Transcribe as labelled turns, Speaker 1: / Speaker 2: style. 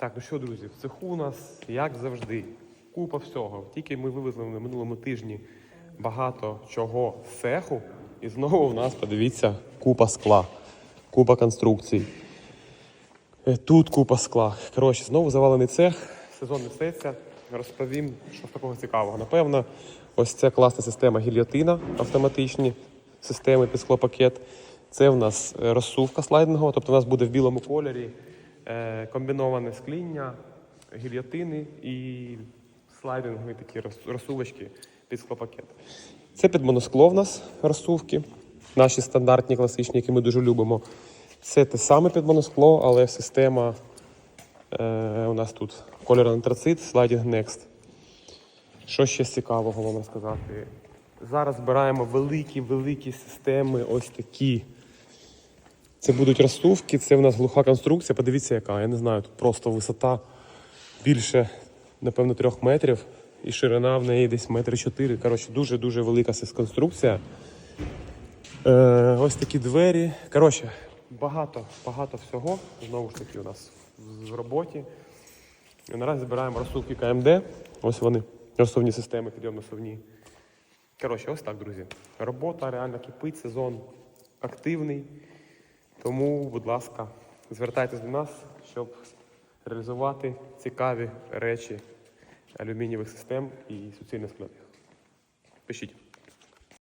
Speaker 1: Так, ну що, друзі, в цеху у нас, як завжди, купа всього. Тільки ми вивезли на минулому тижні багато чого з цеху. І знову у нас, подивіться, купа скла, купа конструкцій. Е, Тут купа скла. Коротше, знову завалений цех, сезон несеться. Розповім, що з такого цікавого. Напевно, ось це класна система гільйотина, автоматичні системи під склопакет. Це в нас е, розсувка слайдингова, тобто у нас буде в білому кольорі комбіноване скління, гільйотини і слайдингові такі розсувочки під склопакет. Це під моноскло в нас розсувки, наші стандартні класичні, які ми дуже любимо. Це те саме під моноскло, але система е, у нас тут кольор антрацит, слайдінг Next. Що ще цікавого вам розказати? Зараз збираємо великі-великі системи, ось такі. Це будуть розсувки, це в нас глуха конструкція. Подивіться, яка. Я не знаю, тут просто висота більше, напевно, трьох метрів. І ширина в неї десь метри чотири. Коротше, дуже-дуже велика конструкція. Е, ось такі двері. Коротше, багато, багато всього. Знову ж таки, у нас в в роботі. І наразі збираємо розсувки КМД. Ось вони, розсувні системи, підйомно-совні. Коротше, ось так, друзі. Робота реально кипить, сезон активний. Тому, будь ласка, звертайтесь до нас, щоб реалізувати цікаві речі алюмінієвих систем і суцільних складних. Пишіть.